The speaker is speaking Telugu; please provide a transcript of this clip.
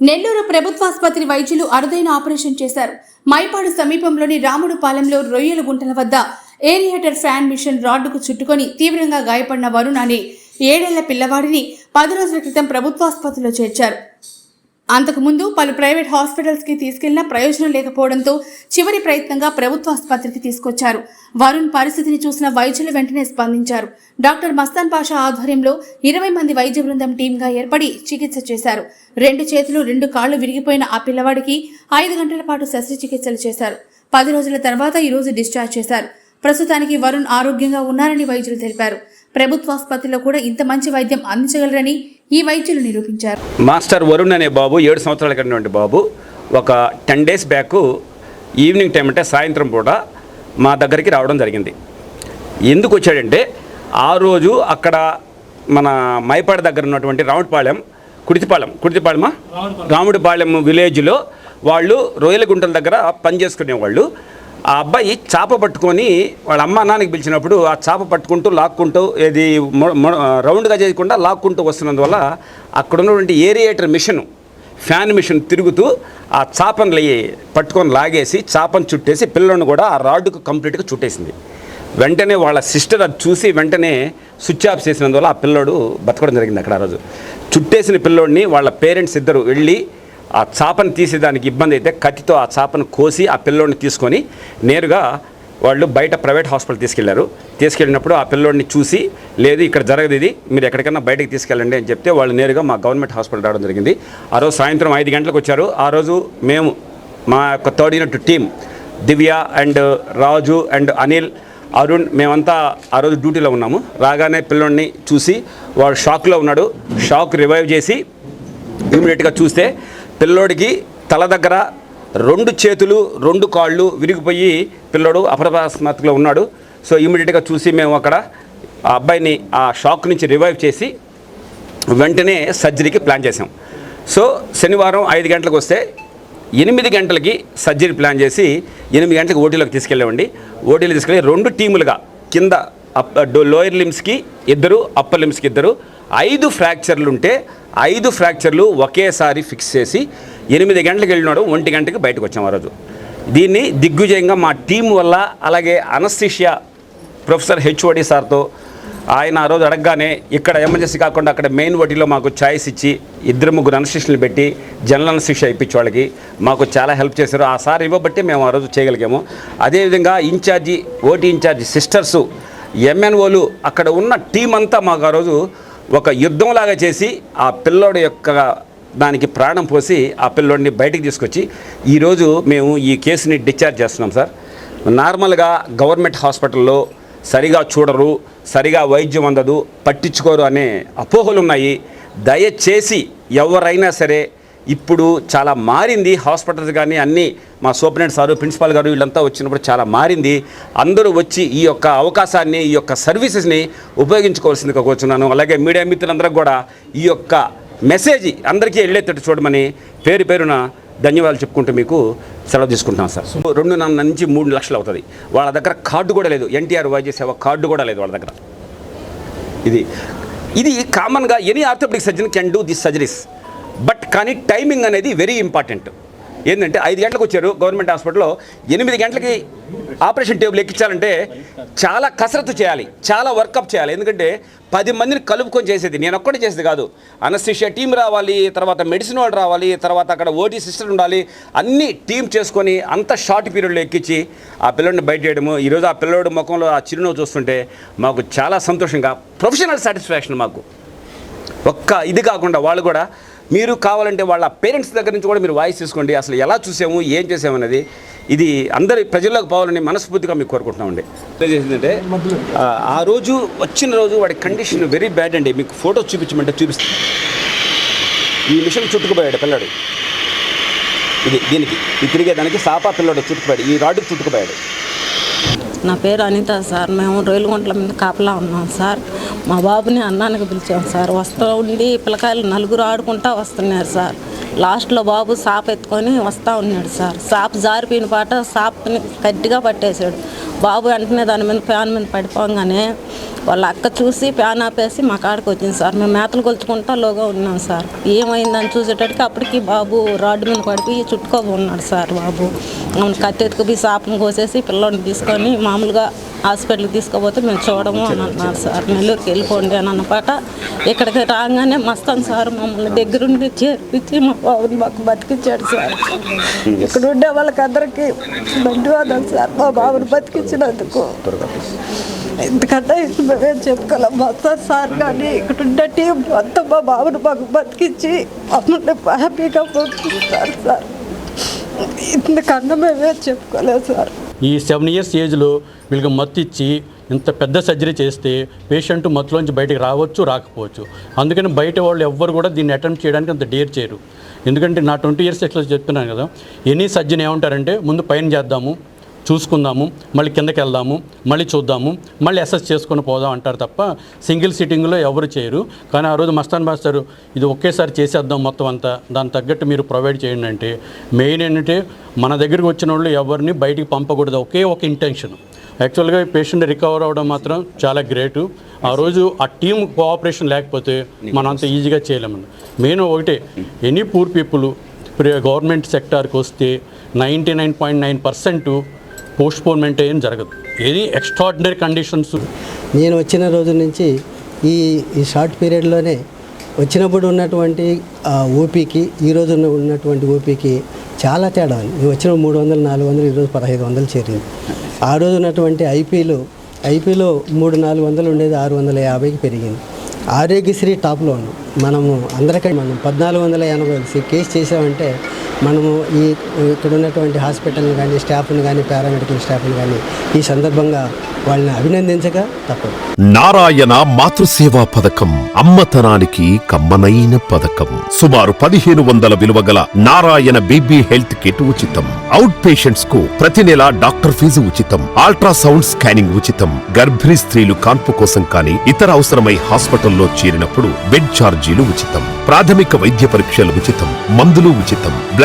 నెల్లూరు ప్రభుత్వాసుపత్రి వైద్యులు అరుదైన ఆపరేషన్ చేశారు. మైపాడు సమీపంలోని రాముడు పాలెంలో రొయ్యల గుంటల వద్ద ఏరియేటర్ ఫ్యాన్ మిషన్ రాడ్డుకు చుట్టుకొని తీవ్రంగా గాయపడిన వరుణ్ అనే ఏడేళ్ళ పిల్లవాడిని పది రోజుల క్రితం ప్రభుత్వాసుపత్రిలో చేర్చారు. అంతకుముందు పలు ప్రైవేట్ హాస్పిటల్స్కి తీసుకెళ్ళినా ప్రయోజనం లేకపోవడంతో చివరి ప్రయత్నంగా ప్రభుత్వ ఆసుపత్రికి తీసుకొచ్చారు. వరుణ్ పరిస్థితిని చూసిన వైద్యులు వెంటనే స్పందించారు. డాక్టర్ మస్తాన్ పాషా ఆధ్వర్యంలో ఇరవై మంది వైద్య బృందం టీంగా ఏర్పడి చికిత్స చేశారు. రెండు చేతులు రెండు కాళ్ళు విరిగిపోయిన ఆ పిల్లవాడికి ఐదు గంటల పాటు శస్త్రచికిత్సలు చేశారు. పది రోజుల తర్వాత ఈరోజు డిశ్చార్జ్ చేశారు. ప్రస్తుతానికి వరుణ్ ఆరోగ్యంగా ఉన్నారని వైద్యులు తెలిపారు. ప్రభుత్వ ఆసుపత్రిలో కూడా ఇంత మంచి వైద్యం అందించగలరని ఈ వైద్యులు నిరూపించారు. మాస్టర్ వరుణ్ అనే బాబు ఏడు సంవత్సరాల కలిగినటువంటి బాబు. ఒక ten days back evening time అంటే సాయంత్రం పూట మా దగ్గరికి రావడం జరిగింది. ఎందుకు వచ్చాడంటే ఆ రోజు అక్కడ మన మైపాడు దగ్గర ఉన్నటువంటి రావుడిపాళెం కుడితిపాళెం కుడితిపాళెమా రాముడిపాళెం. విలేజ్లో వాళ్ళు రొయ్యల గుంటల దగ్గర పని చేసుకునేవాళ్ళు. ఆ అబ్బాయి చాప పట్టుకొని వాళ్ళ అమ్మ నాన్నకి పిలిచినప్పుడు ఆ చాప పట్టుకుంటూ లాక్కుంటూ ఇది రౌండ్గా చేయకుండా లాక్కుంటూ వస్తున్నందువల్ల అక్కడ ఉన్నటువంటి ఏరియేటర్ మిషన్ ఫ్యాన్ మిషన్ తిరుగుతూ ఆ చాపను పట్టుకొని లాగేసి చాపను చుట్టేసి పిల్లలను కూడా ఆ రాడ్కు కంప్లీట్గా చుట్టేసింది. వెంటనే వాళ్ళ సిస్టర్ అది చూసి వెంటనే స్విచ్ ఆఫ్ చేసినందువల్ల ఆ పిల్లోడు బతకడం జరిగింది అక్కడ ఆ రోజు. చుట్టేసిన పిల్లోడిని వాళ్ళ పేరెంట్స్ ఇద్దరు వెళ్ళి ఆ చాపను తీసేదానికి ఇబ్బంది అయితే కత్తితో ఆ చాపను కోసి ఆ పిల్లోడిని తీసుకొని నేరుగా వాళ్ళు బయట ప్రైవేట్ హాస్పిటల్ తీసుకెళ్ళారు. తీసుకెళ్ళినప్పుడు ఆ పిల్లోడిని చూసి లేదు ఇక్కడ జరగదు ఇది మీరు ఎక్కడికైనా బయటకు తీసుకెళ్ళండి అని చెప్తే వాళ్ళు నేరుగా మా గవర్నమెంట్ హాస్పిటల్ రావడం జరిగింది. ఆ రోజు సాయంత్రం ఐదు గంటలకు వచ్చారు. ఆ రోజు మేము మా యొక్క third unit team Divya and Raju and Anil Arun మేమంతా ఆ రోజు డ్యూటీలో ఉన్నాము. రాగానే పిల్లోడిని చూసి వాడు షాక్లో ఉన్నాడు. షాక్ రివైవ్ చేసి ఇమీడియట్గా చూస్తే పిల్లోడికి తల దగ్గర రెండు చేతులు రెండు కాళ్ళు విరిగిపోయి పిల్లోడు అప్రపాస్మత్తులో ఉన్నాడు. సో ఇమీడియట్గా చూసి మేము అక్కడ ఆ అబ్బాయిని ఆ షాక్ నుంచి రివైవ్ చేసి వెంటనే సర్జరీకి ప్లాన్ చేసాం సో శనివారం ఐదు గంటలకు వస్తే ఎనిమిది గంటలకి సర్జరీ ప్లాన్ చేసి ఎనిమిది గంటలకు ఓటీలోకి తీసుకెళ్ళామండి. ఓటీలో తీసుకెళ్ళి రెండు టీములుగా కింద లోయర్ లిమ్స్కి ఇద్దరు అప్పర్ లిమ్స్కి ఇద్దరు. ఐదు ఫ్రాక్చర్లు ఉంటే ఐదు ఫ్రాక్చర్లు ఒకేసారి ఫిక్స్ చేసి ఎనిమిది గంటలకు వెళ్ళినాడు ఒంటి గంటకి బయటకు వచ్చాం ఆ రోజు. దీన్ని దిగ్విజయంగా మా టీం వల్ల అలాగే అనస్థిషియా ప్రొఫెసర్ హెచ్ఓడి సార్తో ఆయన ఆ రోజు అడగగానే ఇక్కడ ఎమర్జెన్సీ కాకుండా అక్కడ మెయిన్ ఓటీలో మాకు ఛాయిస్ ఇచ్చి ఇద్దరు ముగ్గురు అనశిష్యులు పెట్టి జనరల్ అనశిష్య ఇప్పించే వాళ్ళకి మాకు చాలా హెల్ప్ చేశారు. ఆ సార్ ఇవ్వబట్టి మేము ఆ రోజు చేయగలిగాము. అదేవిధంగా ఇన్ఛార్జి ఓటీ ఇన్ఛార్జి సిస్టర్సు ఎంఎన్ఓలు అక్కడ ఉన్న టీం అంతా మాకు ఆ రోజు ఒక యుద్ధంలాగా చేసి ఆ పిల్లోడి యొక్క దానికి ప్రాణం పోసి ఆ పిల్లోడిని బయటికి తీసుకొచ్చి ఈరోజు మేము ఈ కేసుని డిశ్చార్జ్ చేస్తున్నాం సార్. నార్మల్గా గవర్నమెంట్ హాస్పిటల్లో సరిగా చూడరు సరిగా వైద్యం అందదు పట్టించుకోరు అనే అపోహలు ఉన్నాయి దయచేసి ఎవరైనా సరే ఇప్పుడు చాలా మారింది. హాస్పిటల్స్ కానీ అన్నీ మా సూపరింటెండెంట్ సారు ప్రిన్సిపాల్ గారు వీళ్ళంతా వచ్చినప్పుడు చాలా మారింది. అందరూ వచ్చి ఈ యొక్క అవకాశాన్ని ఈ యొక్క సర్వీసెస్ని ఉపయోగించుకోవాల్సిందిగా కోరుచున్నాను. అలాగే మీడియా మిత్రులందరికీ కూడా ఈ యొక్క మెసేజ్ అందరికీ వెళ్ళేటట్టు చూడమని పేరు పేరున ధన్యవాదాలు చెప్పుకుంటూ మీకు సెలవు తీసుకుంటున్నాను సార్. సో రెండున్నర నుంచి మూడు లక్షలు అవుతుంది. వాళ్ళ దగ్గర కార్డు కూడా లేదు. ఎన్టీఆర్ వైద్య సేవ కార్డు కూడా లేదు వాళ్ళ దగ్గర. ఇది ఇది కామన్గా any orthopedic surgeon can do this surgeries but కానీ టైమింగ్ అనేది వెరీ ఇంపార్టెంట్. ఏంటంటే ఐదు గంటలకు వచ్చారు గవర్నమెంట్ హాస్పిటల్లో ఎనిమిది గంటలకి ఆపరేషన్ టేబుల్ ఎక్కించాలంటే చాలా కసరత్తు చేయాలి చాలా వర్కప్ చేయాలి. ఎందుకంటే పది మందిని కలుపుకొని చేసేది నేను ఒక్కడే చేసేది కాదు. అనస్థిషియా టీం రావాలి తర్వాత మెడిసిన్ వాళ్ళు రావాలి తర్వాత అక్కడ ఓటీ సిస్టర్ ఉండాలి అన్ని టీం చేసుకొని అంత షార్ట్ పీరియడ్లో ఎక్కించి ఆ పిల్లోడిని బయట చేయడము ఈరోజు ఆ పిల్లోడి ముఖంలో ఆ చిరునవ్వు చూస్తుంటే మాకు చాలా సంతోషంగా ప్రొఫెషనల్ సాటిస్ఫాక్షన్ మాకు. ఒక్క ఇది కాకుండా వాళ్ళు కూడా మీరు కావాలంటే వాళ్ళ పేరెంట్స్ దగ్గర నుంచి కూడా మీరు వాయిస్ తీసుకోండి. అసలు ఎలా చూసాము ఏం చేసాము అనేది ఇది అందరి ప్రజల్లోకి పోవాలని మనస్ఫూర్తిగా మీకు కోరుకుంటున్నామండి. ఏంటంటే ఆ రోజు వచ్చిన రోజు వాడి కండిషన్ వెరీ బ్యాడ్ అండి. మీకు ఫోటో చూపించమంటే చూపిస్తాను. ఈ మిషన్ చుట్టుకుపోయాడు పిల్లాడు. ఇది దీనికి ఈ తిరిగేదానికి సాపా పిల్లాడు చుట్టుకుపోయాడు. ఈ రాడ్డుకు చుట్టుకుపోయాడు. నా పేరు అనిత సార్. మేము రొయ్యలగుంట్ల మీద కాపలా ఉన్నాం సార్. మా బాబుని అన్నానికి పిలిచాం సార్ వస్తూ ఉండి పిల్లకాయలు నలుగురు ఆడుకుంటా వస్తున్నారు సార్. లాస్ట్లో బాబు సాప్ ఎత్తుకొని వస్తూ ఉన్నాడు సార్. సాప్ జారిపోయిన పాట సాప్ని గట్టిగా పట్టేశాడు. బాబు వెంటనే దాని మీద ఫ్యాన్ మీద పడిపోగానే వాళ్ళ అక్క చూసి ఫ్యాన్ ఆపేసి మా కాడకు వచ్చింది సార్. మేము మేతలు కొలుచుకుంటా లోగా ఉన్నాం సార్. ఏమైందని చూసేటట్టుకి అప్పటికి బాబు రాడ్డు మీద పడిపోయి చుట్టుకోబో ఉన్నాడు సార్ బాబు. అవును కత్తెత్తుకుపోయి శాపం కోసేసి పిల్లోడిని తీసుకొని మామూలుగా హాస్పిటల్కి తీసుకుపోతే మేము చూడము అని అన్నారు సార్. నెల్లూరుకి వెళ్ళిపోండి అని అన్నపాట ఇక్కడికి రాగానే మస్తాన్ సార్ మమ్మల్ని దగ్గరుండి చేర్పించి మా బాబుని మాకు బతికించాడు సార్. ఇక్కడ ఉండే వాళ్ళకి అందరికీ ధన్యవాదాలు సార్. మా బాబుని బతికించినందుకు ఎందుకంటే ఇప్పుడు చెప్పుకోలేం మొత్తం సార్ కానీ ఇక్కడ ఉన్న టీం అంతా మా బాబును మాకు బతికించి మమ్మల్ని హ్యాపీగా పంపిస్తారు సార్ ఇంతకన్నా మేమే చెప్పుకోలేదు సార్. ఈ సెవెన్ ఇయర్స్ ఏజ్లో వీళ్ళకి మత్తు ఇచ్చి ఇంత పెద్ద సర్జరీ చేస్తే పేషెంట్ మత్తులోంచి బయటకు రావచ్చు రాకపోవచ్చు. అందుకని బయట వాళ్ళు ఎవ్వరు కూడా దీన్ని అటెంప్ట్ చేయడానికి అంత డేర్ చేయరు. ఎందుకంటే నా ట్వంటీ ఇయర్స్ ఎక్స్లో చెప్తున్నాను కదా ఎనీ సర్జన్ ఏమంటారంటే ముందు పైన చేద్దాము చూసుకుందాము మళ్ళీ కిందకి వెళ్దాము మళ్ళీ చూద్దాము మళ్ళీ అసెస్ చేసుకొని పోదాం అంటారు తప్ప సింగిల్ సిట్టింగ్లో ఎవరు చేయరు. కానీ ఆ రోజు మస్తాన్ మాస్టర్ ఇది ఒకేసారి చేసేద్దాం మొత్తం అంతా దానికి తగ్గట్టు మీరు ప్రొవైడ్ చేయండి అంటే మెయిన్ ఏంటంటే మన దగ్గరికి వచ్చిన వాళ్ళు ఎవరిని బయటికి పంపకూడదు ఒకే ఒక ఇంటెన్షన్ యాక్చువల్గా పేషెంట్ రికవర్ అవ్వడం మాత్రం చాలా గ్రేటు ఆ రోజు ఆ టీం కోఆపరేషన్ లేకపోతే మనం అంత ఈజీగా చేయలేము మెయిన్ ఒకటే ఎనీ పూర్ పీపుల్ గవర్నమెంట్ సెక్టార్కి వస్తే ninety nine point nine percent postponement ఏం జరగదు. ఏది ఎక్స్ట్రాడినరీ కండిషన్స్. నేను వచ్చిన రోజు నుంచి ఈ ఈ షార్ట్ పీరియడ్లోనే వచ్చినప్పుడు ఉన్నటువంటి ఓపీకి ఈ రోజు ఉన్నటువంటి ఓపీకి చాలా తేడా ఉంది. నేను వచ్చిన మూడు వందలు నాలుగు వందలు ఈరోజు పదహైదు వందలు చేరింది. ఆ రోజు ఉన్నటువంటి ఐపీలు ఐపీలో మూడు నాలుగు వందలు ఉండేది ఆరు వందల యాభైకి పెరిగింది. ఆరోగ్యశ్రీ టాప్లో ఉంది. మనము అందరికీ మనం పద్నాలుగు వందల ఎనభై కేసు చేసామంటే మనము ఈ ఇక్కడ ఉన్నటువంటి హాస్పిటల్ని కానీ స్టాఫ్ని కానీ పారామెడికల్ స్టాఫ్ని కానీ ఈ సందర్భంగా వాళ్ళని అభినందించక తప్పదు. నారాయణ మాతృసేవా పథకం అమ్మతనానికి కమ్మనైన పథకం. సుమారు పదిహేను వందల విలువ గల నారాయణ బీబీ హెల్త్ కిట్ ఉచితం. అవుట్ పేషెంట్స్కు ప్రతి నెల డాక్టర్ ఫీజు ఉచితం. అల్ట్రాసౌండ్ స్కానింగ్ ఉచితం. గర్భిణీ స్త్రీలు కాన్పు కోసం కానీ ఇతర అవసరమై హాస్పిటల్లో చేరినప్పుడు బెడ్ ఛార్జీలు ఉచితం. ప్రాథమిక వైద్య పరీక్షలు ఉచితం. మందులు ఉచితం.